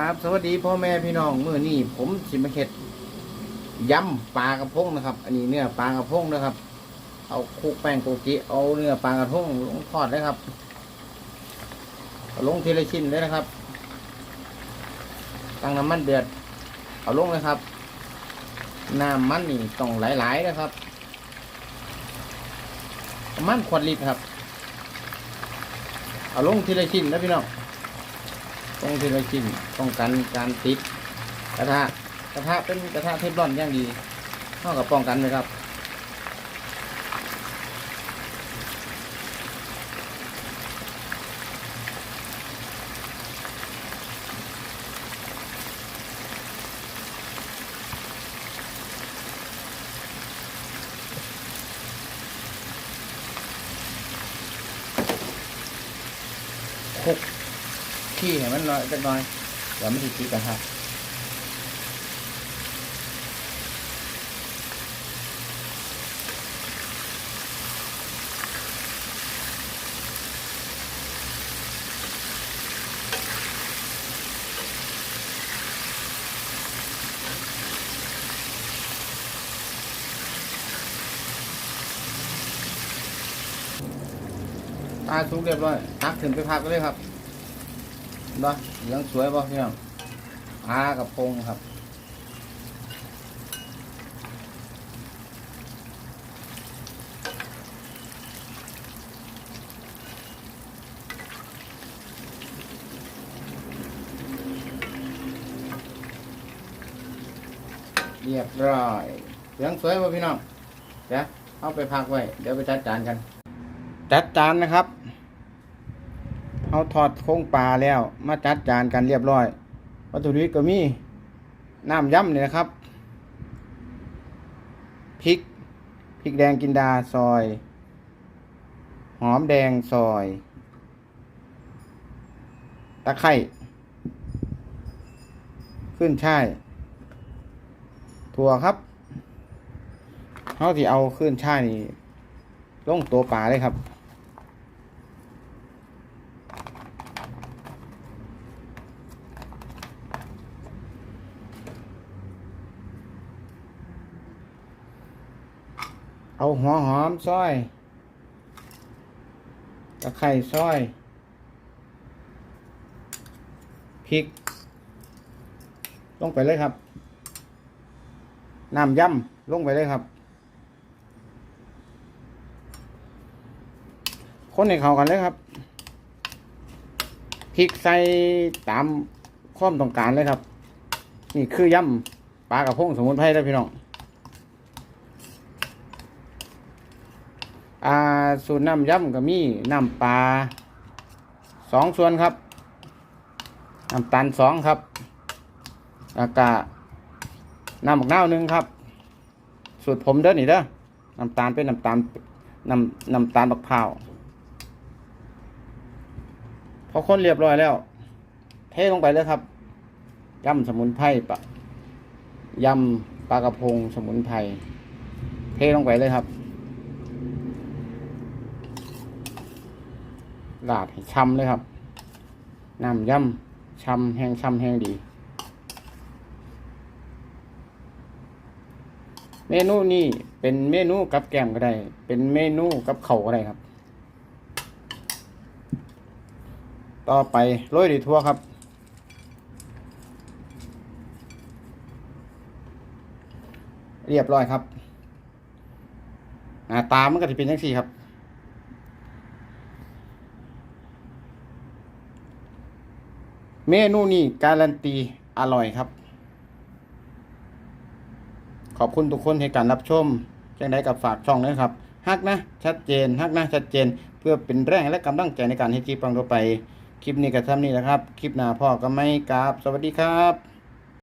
ครับ สวัสดีพ่อแม่พี่น้องเมื้อนี้ผมสิมาเฮ็ดยำปลากระพงนะครับ อันนี้เนื้อปลากระพงนะครับ เอาคุกแป้งโกกิเอาเนื้อปลากระพงลงทอดเลยครับลงทีละชิ้นเลยนะครับ ตั้งน้ำมันเดือด เอาลงเลยครับน้ำมันนี่ต้องหลายๆนะครับมันขวดลิตรครับ เอาลงทีละชิ้นนะพี่น้อง ต้องทีละชิ้นป้องกันการติดกระทะกระทะเป็นกระทะเทฟลอนอย่างดีเท่ากับป้องกันเลยครับคุก ขี้ให้มันน้อยจักน่อยเดี๋ยวมันติดกระทะตาสุกเรียบร้อยตักถึงไปพักก็เลยครับ นะเหลืองสวยป่ะพี่น้องปลากับพงครับเรียบร้อยเหลืองสวยป่ะพี่น้องเดี๋ยวเอาไปพักไว้ เดี๋ยวไปจัดจานกัน จัดจานนะครับ เอาทอดโค้งปลาแล้ว มาจัดจานกันเรียบร้อย วัตถุดิบก็มีน้ำยำนี่นะครับพริกพริกแดงกินดาซอย หอมแดงซอย ตะไคร่ขึ้นช่ายถั่วครับเขาที่เอาขึ้นช่ายนี่ลงตัวปลาเลยครับ เอาหัวหอมซอยตะไคร่ซอยพริก ลงไปเลยครับ น้ำย่ำลงไปเลยครับ คนให้เข้ากันเลยครับพริกใส่ตามความต้องการเลยครับ นี่คือย่ำปลากระพงสมุนไพรแล้วพี่น้อง อ่าสูตรน้ำย่ำก็มีน้ำปลาสองส่วนครับน้ำตาลสองครับแล้วก็น้ำมกน้าวหนึ่งครับ สูตรผมเด้อนี่เด้อน้ำตาลเป็นน้ำตาลน้ำน้ำตาลบักพร้าวพอคนเรียบร้อยแล้ว เทลงไปเลยครับยำสมุนไพรปะยำปลากระพงสมุนไพรเทลงไปเลยครับ ลาดให้ช้ำเลยครับน้ำย่ำช้ำแห้งช้ำแห้งดี เมนูนี้เป็นเมนูกับแก้มก็ได้ เป็นเมนูกับเข่าก็ได้ครับ ต่อไปโรยด้วยทั่วครับเรียบร้อยครับหน้าตามันก็จะเป็นยังสี่ครับ เมนูนี้การันตีอร่อยครับ ขอบคุณทุกคนให้การรับชมจังได้กับฝากช่องนะครับฮักนะชัดเจนฮักนะชัดเจน เพื่อเป็นแรงและกำลังใจในการให้คลิปปังตัวไป คลิปนี้กับทำนี่นะครับ คลิปหน้าพ่อก็ไม่กราบ สวัสดีครับ